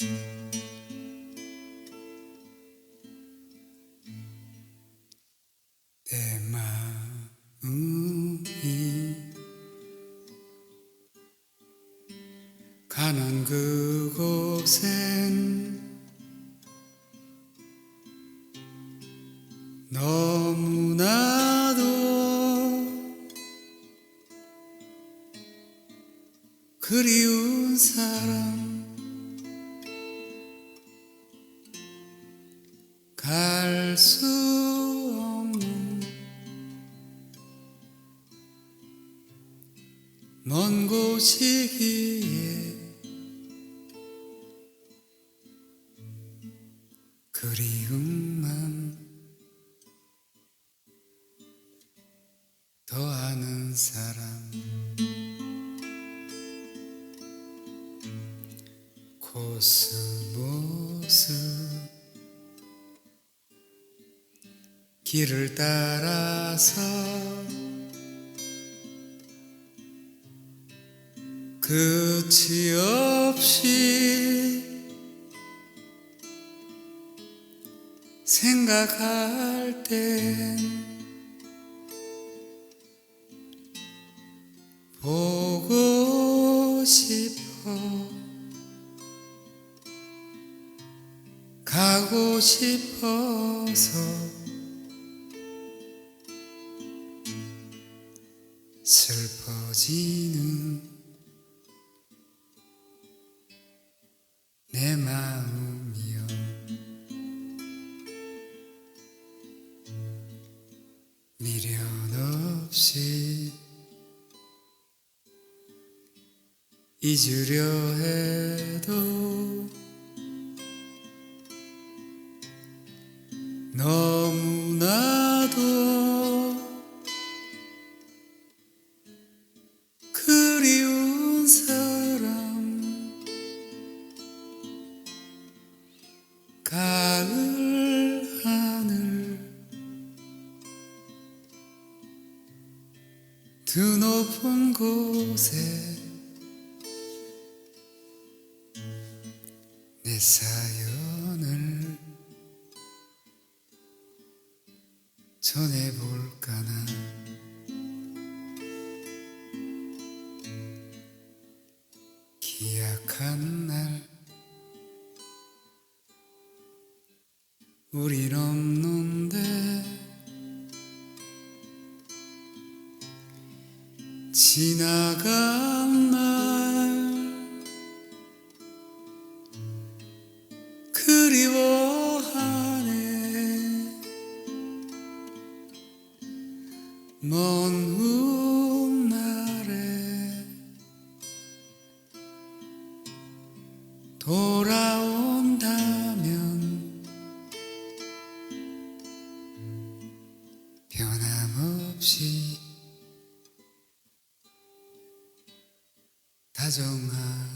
내 마음이 가는 그곳엔 너무나도 그리운 사람 갈 수 없는 먼 곳이기에 그리움만 더하는 사람. 코스모스 길을 따라서 끝이 없이 생각할 땐 보고 싶어. 가고 싶어서 슬퍼지는 내 마음이여. 미련 없이 잊으려 해도 너 사람. 가을 하늘 드높은 곳에 내 사연 우린 없는데. 지나간 날 그리워하네. 먼 훗날에 돌아온 변함없이 다정한